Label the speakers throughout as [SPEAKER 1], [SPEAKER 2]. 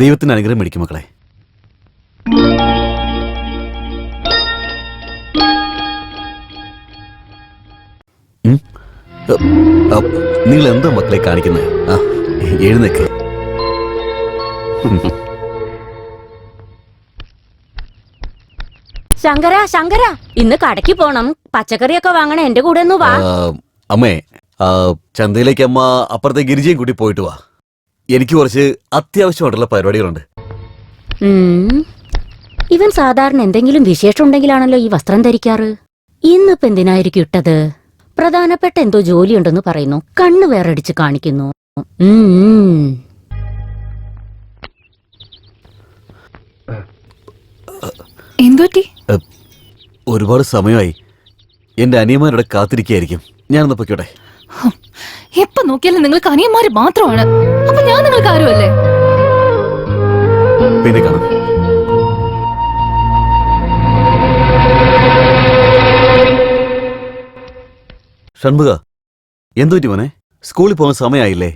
[SPEAKER 1] ദൈവത്തിന് അനുഗ്രഹം മേടിക്കും മക്കളെ. നിങ്ങൾ എന്താ മക്കളെ കാണിക്കുന്നത് ആ എഴുന്നേക്ക്.
[SPEAKER 2] ശങ്കര ശങ്കര ഇന്ന് കടയ്ക്ക് പോണം. പച്ചക്കറിയൊക്കെ വാങ്ങണേ. എന്റെ കൂടെ ഒന്ന് വാ.
[SPEAKER 1] അമ്മേ ചന്തയിലേക്ക് അമ്മ അപ്പുറത്തെ ഗിരിജയും കൂട്ടി പോയിട്ട് വാ. എനിക്ക് കുറച്ച് അത്യാവശ്യമായിട്ടുള്ള പരിപാടികളുണ്ട്.
[SPEAKER 2] ഇവൻ സാധാരണ എന്തെങ്കിലും വിശേഷം ഉണ്ടെങ്കിലാണല്ലോ ഈ വസ്ത്രം ധരിക്കാറ്. ഇന്നിപ്പോ എന്തിനായിരിക്കും ഇട്ടത്? പ്രധാനപ്പെട്ട എന്തോ ജോലിയുണ്ടെന്ന് പറയുന്നു. കണ്ണ് വേറടിച്ച് കാണിക്കുന്നു.
[SPEAKER 3] എന്തുപറ്റി?
[SPEAKER 1] ഒരുപാട് സമയമായി. എന്റെ അനിയന്മാരുടെ കാത്തിരിക്കുകയായിരിക്കും. ഞാനൊന്ന് പൊയ്ക്കോട്ടെ?
[SPEAKER 3] എപ്പോ നോക്കിയാലും നിങ്ങൾക്ക് അനിയന്മാര് മാത്രമാണ്. അപ്പൊ ഞാൻ നിങ്ങൾക്ക് ആരുമല്ലേ?
[SPEAKER 1] പിന്നെ കാണാം. ഷൺമുഖ എന്തു പറ്റി മോനെ? സ്കൂളിൽ പോകാൻ സമയമായില്ലേ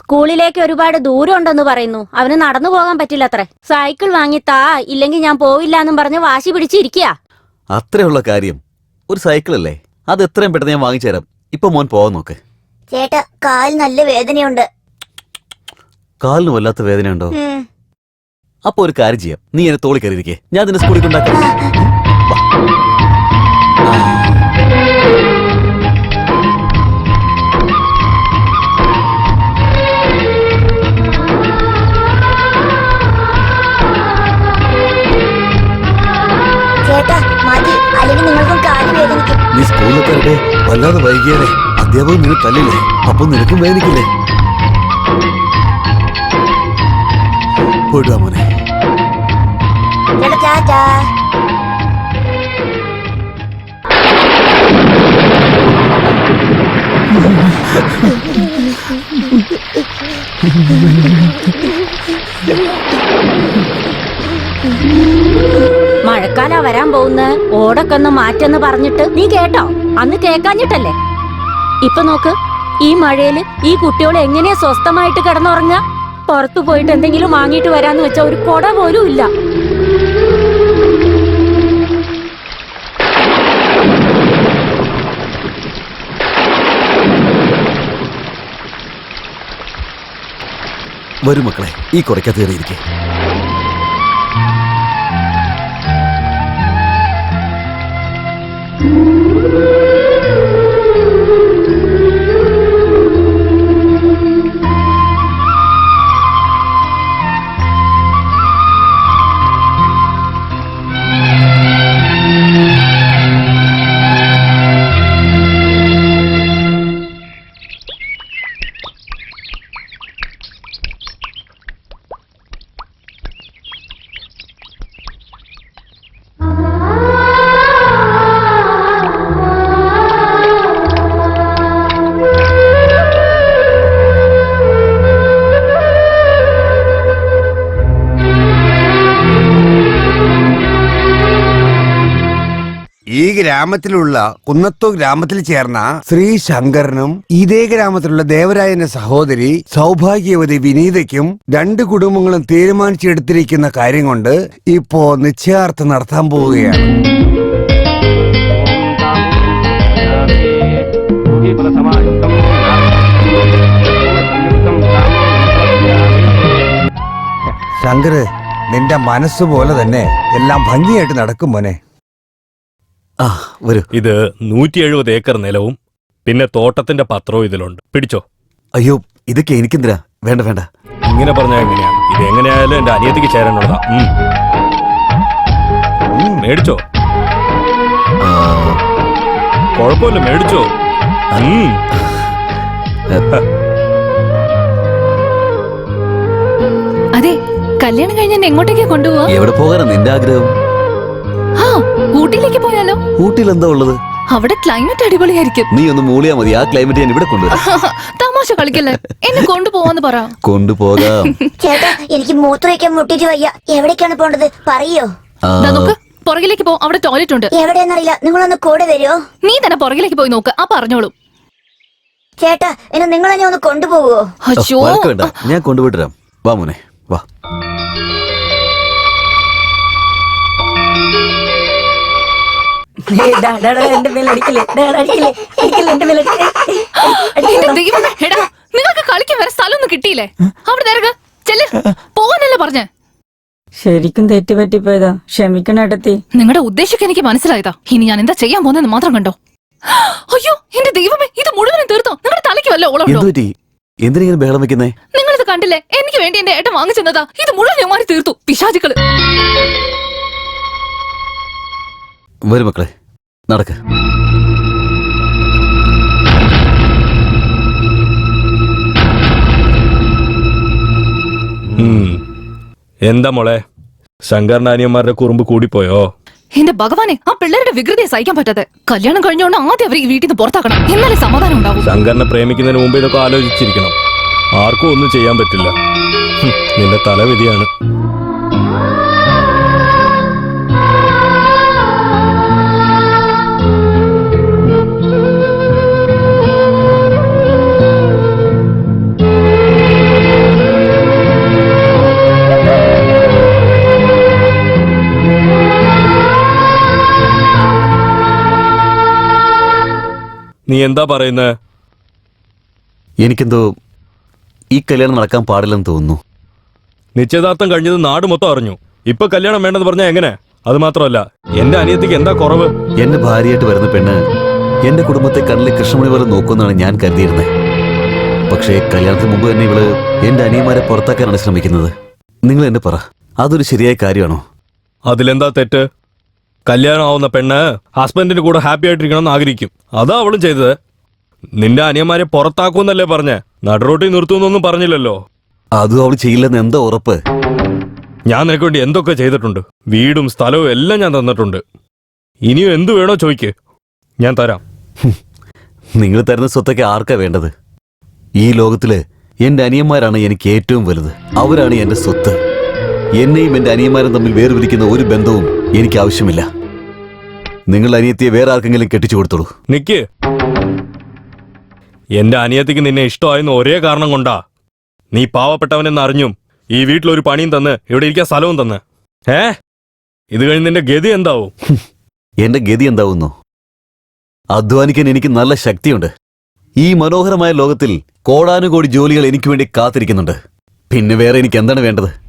[SPEAKER 2] സ്കൂളിലേക്ക് ഒരുപാട് ദൂരം ഉണ്ടെന്ന് പറയുന്നു. അവന് നടന്നു പോകാൻ പറ്റില്ല അത്രേ സൈക്കിൾ വാങ്ങി താ ഇല്ലെങ്കിൽ ഞാൻ പോവില്ല എന്നും പറഞ്ഞ് വാശി പിടിച്ചിരിക്കുക
[SPEAKER 1] അത്രയുള്ള കാര്യം. ഒരു സൈക്കിൾ അല്ലേ അത് എത്രയും പെട്ടെന്ന് ഞാൻ വാങ്ങിച്ചു തരാം ഇപ്പൊ മോൻ പോവാൻ നോക്ക്.
[SPEAKER 4] ചേട്ടാ കാൽ നല്ല വേദനയുണ്ട്.
[SPEAKER 1] കാലിന് വല്ലാത്ത വേദനയുണ്ടോ? അപ്പൊ ഒരു കാര്യം ചെയ്യാം. നീ എന്നെ തോളി കയറിയിരിക്കേ. ഞാൻ നിന്നെ സ്കൂളിൽ കൊണ്ടാക്കാം. അധ്യാപകൻ നിന്നെ തല്ലില്ലേ? അപ്പൊ നിനക്കും വേദനിക്കില്ലേ? പോയിട്ട് മോനെ.
[SPEAKER 2] മഴക്കാലാ വരാൻ പോകുന്ന ഓടൊക്കെ ഒന്ന് മാറ്റെന്ന് പറഞ്ഞിട്ട്. നീ കേട്ടോ? അന്ന് കേക്കാഞ്ഞിട്ടല്ലേ ഇപ്പൊ നോക്ക് ഈ മഴയിൽ ഈ കുട്ടികൾ എങ്ങനെയാ സ്വസ്ഥമായിട്ട് കിടന്നുറങ്ങ പുറത്തു പോയിട്ട് എന്തെങ്കിലും വാങ്ങിയിട്ട് വരാന്ന് വെച്ച ഒരു കൊട പോലും ഇല്ല.
[SPEAKER 1] വരും മക്കളെ ഈ കുടയ്ക്കകത്ത് കയറിയിരിക്കേ.
[SPEAKER 5] ഈ ഗ്രാമത്തിലുള്ള കുന്നത്തൂർ ഗ്രാമത്തിൽ ചേർന്ന ശ്രീ ശങ്കരനും ഇതേ ഗ്രാമത്തിലുള്ള ദേവരായന്റെ സഹോദരി സൗഭാഗ്യവതി വിനീതയ്ക്കും രണ്ട് കുടുംബങ്ങളും തീരുമാനിച്ചെടുത്തിരിക്കുന്ന കാര്യം കൊണ്ട് ഇപ്പോ നിശ്ചയാർത്ഥം നടത്താൻ പോവുകയാണ്. ശങ്കര് നിന്റെ മനസ്സുപോലെ തന്നെ എല്ലാം ഭംഗിയായിട്ട് നടക്കും മോനെ.
[SPEAKER 1] ആ വരൂ.
[SPEAKER 6] ഇത് നൂറ്റി എഴുപത് ഏക്കർ നിലവും പിന്നെ തോട്ടത്തിന്റെ പത്രവും ഇതിലുണ്ട്. പിടിച്ചോ?
[SPEAKER 1] അയ്യോ ഇതൊക്കെ എനിക്കെന്തിനാ? വേണ്ട വേണ്ട.
[SPEAKER 6] ഇങ്ങനെ പറഞ്ഞാൽ എങ്ങനെയാ? ഇത് എങ്ങനെയായാലും എന്റെ അനിയത്തിക്ക് ചേരാനുള്ളതാ. ഉം. ഉം, മേടിച്ചോ? കുഴപ്പമില്ല മേടിച്ചോ? ഉം.
[SPEAKER 3] അതെ കല്യാണം കഴിഞ്ഞ എന്നെ എങ്ങോട്ടേക്കാ കൊണ്ടുപോവാ?
[SPEAKER 1] എവിടെ പോകാനാ നിന്റെ ആഗ്രഹം?
[SPEAKER 3] ഊട്ടിയിലേക്ക് പോയാലോ?
[SPEAKER 1] ഊട്ടിയിൽ എന്താ ഉള്ളത്?
[SPEAKER 3] അവിടെ ക്ലൈമറ്റ് അടിപൊളിയായിരിക്കും.
[SPEAKER 1] നീ ഒന്ന് മൂളിയാ മതി. ആ ക്ലൈമറ്റ് ഞാൻ ഇവിടെ കൊണ്ടുവരാം.
[SPEAKER 3] തമാശ കളിക്കല്ലേ? എന്നെ കൊണ്ടുപോവാന്ന് പറ.
[SPEAKER 1] കൊണ്ടുപോകാം.
[SPEAKER 4] ചേട്ടാ എനിക്ക് മൂത്രമൊഴിക്കാൻ മുട്ടിട്ട് വയ്യ. എവിടേക്കാണ് പോണ്ടത്? പറയോ?
[SPEAKER 3] ദാ നോക്ക് പുറകിലേക്ക് പോ. അവിടെ ടോയ്ലറ്റ് ഉണ്ട്.
[SPEAKER 4] എവിടെയെന്നറിയില്ല. നിങ്ങളൊന്ന് കൂടെ വരുമോ
[SPEAKER 3] നീ തന്നെ പുറകിലേക്ക് പോയി നോക്ക്. ആ പറഞ്ഞോളൂ.
[SPEAKER 4] ചേട്ടാ എന്നെ നിങ്ങൾ എന്നെ ഒന്ന്
[SPEAKER 3] അയ്യോ.
[SPEAKER 1] വേണ്ട ഞാൻ കൊണ്ടുപോയിട്ട് വാ മോനെ വാ.
[SPEAKER 3] നിങ്ങൾക്ക് കളിക്കാൻ വരെ സ്ഥലമൊന്നും കിട്ടിയില്ലേ? അവിടെ ചെല്ല്. പോകാനല്ലേ പറഞ്ഞേ.
[SPEAKER 2] ശരിക്കും തെറ്റുപറ്റിപ്പോയതാ. ക്ഷമിക്കണം ഏട്ടത്തി.
[SPEAKER 3] നിങ്ങളുടെ ഉദ്ദേശമൊക്കെ എനിക്ക് മനസ്സിലായതാ. ഇനി ഞാൻ എന്താ ചെയ്യാൻ പോകുന്നതെന്ന് മാത്രം കണ്ടോ? അയ്യോ എന്റെ ദൈവമേ ഇത് മുഴുവനും തീർത്തോ? നിങ്ങളുടെ തലയ്ക്ക് വല്ല
[SPEAKER 1] ഓളോ എന്തിനിങ്ങനെ ബഹളം വെക്കുന്നേ?
[SPEAKER 3] നിങ്ങളിത് കണ്ടില്ലേ? എനിക്ക് വേണ്ടി എന്റെ ഏട്ടൻ വാങ്ങിച്ചെന്നതാ. ഇത് മുഴുവൻ ഞാൻ മാറി തീർത്തു പിശാചുക്കൾ.
[SPEAKER 1] വരും മക്കളെ. നടക്ക്.
[SPEAKER 6] എന്താ മോളെ? ശങ്കരനാനിയന്മാരുടെ കുറുമ്പ് കൂടിപ്പോയോ?
[SPEAKER 3] എന്റെ ഭഗവാനെ ആ പിള്ളേരുടെ വികൃതിയെ സഹിക്കാൻ പറ്റാതെ കല്യാണം കഴിഞ്ഞോണ്ട് ആദ്യം അവർ ഈ വീട്ടിൽ നിന്ന് പുറത്താക്കണം. എന്നാലേ സമാധാനം ഉണ്ടാവും.
[SPEAKER 6] ശങ്കരനെ പ്രേമിക്കുന്നതിന് മുമ്പ് ഇതൊക്കെ ആലോചിച്ചിരിക്കണം. ആർക്കും ഒന്നും ചെയ്യാൻ പറ്റില്ല. നിന്റെ തലവിധിയാണ്. നീ എന്താ പറയുന്നത്
[SPEAKER 1] എനിക്കെന്തോ ഈ കല്യാണം നടക്കാൻ പാടില്ലെന്ന് തോന്നുന്നു.
[SPEAKER 6] നിശ്ചയദാർത്ഥം കഴിഞ്ഞത് നാട് മൊത്തം അറിഞ്ഞു. ഇപ്പൊ കല്യാണം വേണ്ടെന്ന് പറഞ്ഞാൽ എങ്ങനെ? അത് മാത്രമല്ല എന്റെ അനിയത്തിക്ക് എന്താ കുറവ്?
[SPEAKER 1] എന്റെ ഭാര്യയായിട്ട് വരുന്ന പെണ്ണ് എന്റെ കുടുംബത്തെ കണ്ണിലെ കൃഷ്ണമണി പോലെ നോക്കുമെന്നാണ് ഞാൻ കരുതിയിരുന്നത് പക്ഷേ കല്യാണത്തിന് മുമ്പ് തന്നെ ഇവൾ എന്റെ അനിയന്മാരെ പുറത്താക്കാനാണ് ശ്രമിക്കുന്നത്. നിങ്ങൾ എന്നെ പറ അതൊരു ശരിയായ കാര്യമാണോ?
[SPEAKER 6] അതിലെന്താ തെറ്റ്? കല്യാണം ആവുന്ന പെണ്ണ് ഹസ്ബൻഡിന്റെ കൂടെ ഹാപ്പി ആയിട്ടിരിക്കണം ആഗ്രഹിക്കും. അതാ അവളും ചെയ്തത്. നിന്റെ അനിയന്മാരെ പുറത്താക്കൂന്നല്ലേ പറഞ്ഞേ? നടുറോട്ടി നിർത്തുന്നൊന്നും പറഞ്ഞില്ലല്ലോ.
[SPEAKER 1] അതും അവൾ ചെയ്യില്ലെന്ന് എന്താ ഉറപ്പ്?
[SPEAKER 6] ഞാൻ നിനക്ക് വേണ്ടി എന്തൊക്കെ ചെയ്തിട്ടുണ്ട്? വീടും സ്ഥലവും എല്ലാം ഞാൻ തന്നിട്ടുണ്ട്. ഇനിയും എന്തു വേണോ ചോദിക്ക്. ഞാൻ തരാം.
[SPEAKER 1] നിങ്ങൾ തരുന്ന സ്വത്തൊക്കെ ആർക്കാ വേണ്ടത്? ഈ ലോകത്തിൽ എന്റെ അനിയന്മാരാണ് എനിക്ക് ഏറ്റവും വലുത്. അവരാണ് എന്റെ സ്വത്ത്. എന്നെയും എന്റെ അനിയന്മാരും തമ്മിൽ വേർപിരിക്കുന്ന ഒരു ബന്ധവും എനിക്ക് ആവശ്യമില്ല. നിങ്ങൾ അനിയത്തിയെ വേറെ ആർക്കെങ്കിലും കെട്ടിച്ചു കൊടുത്തോളൂ.
[SPEAKER 6] നിക്ക്. എന്റെ അനിയത്തിക്ക് നിന്നെ ഇഷ്ടമായെന്ന് ഒരേ കാരണം കൊണ്ടാ. നീ പാവപ്പെട്ടവനെന്ന് അറിഞ്ഞും ഈ വീട്ടിലൊരു പണിയും തന്ന് ഇവിടെ ഇരിക്കാൻ സ്ഥലവും തന്ന്. ഏ? ഇത് കഴിഞ്ഞ് നിന്റെ ഗതി എന്താവും?
[SPEAKER 1] എന്റെ ഗതി എന്താവുന്നു? അധ്വാനിക്കാൻ എനിക്ക് നല്ല ശക്തിയുണ്ട്. ഈ മനോഹരമായ ലോകത്തിൽ കോടാനുകോടി ജോലികൾ എനിക്ക് വേണ്ടി കാത്തിരിക്കുന്നുണ്ട്. പിന്നെ വേറെ എനിക്ക് എന്താണ് വേണ്ടത്?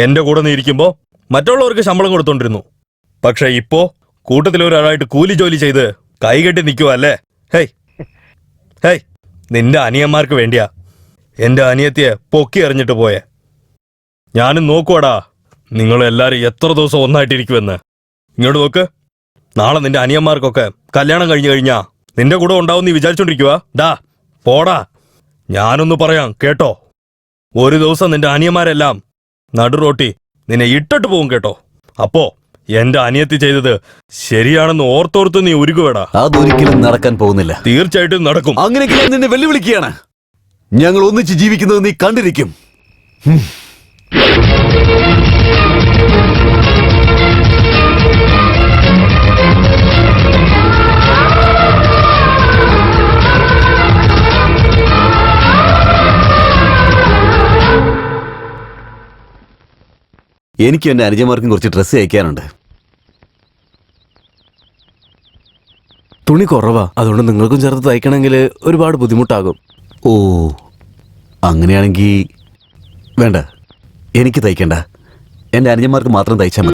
[SPEAKER 6] എന്റെ കൂടെ നീ ഇരിക്കുമ്പോ മറ്റുള്ളവർക്ക് ശമ്പളം കൊടുത്തോണ്ടിരുന്നു. പക്ഷെ ഇപ്പോ കൂട്ടത്തിലൊരാളായിട്ട് കൂലി ജോലി ചെയ്ത് കൈകെട്ടി നിൽക്കുക അല്ലേ? ഹേയ്. ഹേയ് നിന്റെ അനിയന്മാർക്ക് വേണ്ടിയാ എന്റെ അനിയത്തിയെ പൊക്കി എറിഞ്ഞിട്ട് പോയെ. ഞാനും നോക്കുവാടാ നിങ്ങൾ എല്ലാരും എത്ര ദിവസം ഒന്നായിട്ടിരിക്കുമെന്ന് ഇങ്ങോട്ട് നോക്ക്. നാളെ നിന്റെ അനിയന്മാർക്കൊക്കെ കല്യാണം കഴിഞ്ഞു കഴിഞ്ഞാ നിന്റെ കൂടെ ഉണ്ടാവും നീ വിചാരിച്ചോണ്ടിരിക്കുവാ. ഡാ പോടാ. ഞാനൊന്ന് പറയാം കേട്ടോ. ഒരു ദിവസം നിന്റെ അനിയന്മാരെല്ലാം നടുറോട്ടി നിന്നെ ഇട്ടിട്ട് പോകും കേട്ടോ. അപ്പോ എന്റെ അനിയത്തി ചെയ്തത് ശരിയാണെന്ന് ഓർത്തോർത്ത് നീ ഉരുകുവേടാ.
[SPEAKER 1] അതൊരിക്കലും നടക്കാൻ പോകുന്നില്ല.
[SPEAKER 6] തീർച്ചയായിട്ടും നടക്കും.
[SPEAKER 1] അങ്ങനെയൊക്കെ ഞാൻ നിന്നെ വെല്ലുവിളിക്കുകയാണ്. ഞങ്ങൾ ഒന്നിച്ച് ജീവിക്കുന്നത് നീ കണ്ടിരിക്കും. എനിക്കും എന്റെ അനുജന്മാർക്കും കുറച്ച് ഡ്രസ്സ് അയക്കാനുണ്ട്
[SPEAKER 7] തുണി കുറവാ. അതുകൊണ്ട് നിങ്ങൾക്കും ചേർത്ത് തയ്ക്കണമെങ്കിൽ ഒരുപാട് ബുദ്ധിമുട്ടാകും.
[SPEAKER 1] ഓ അങ്ങനെയാണെങ്കിൽ വേണ്ട. എനിക്ക് തയ്ക്കണ്ട. എന്റെ അനുജന്മാർക്ക് മാത്രം തയ്ച്ചാൽ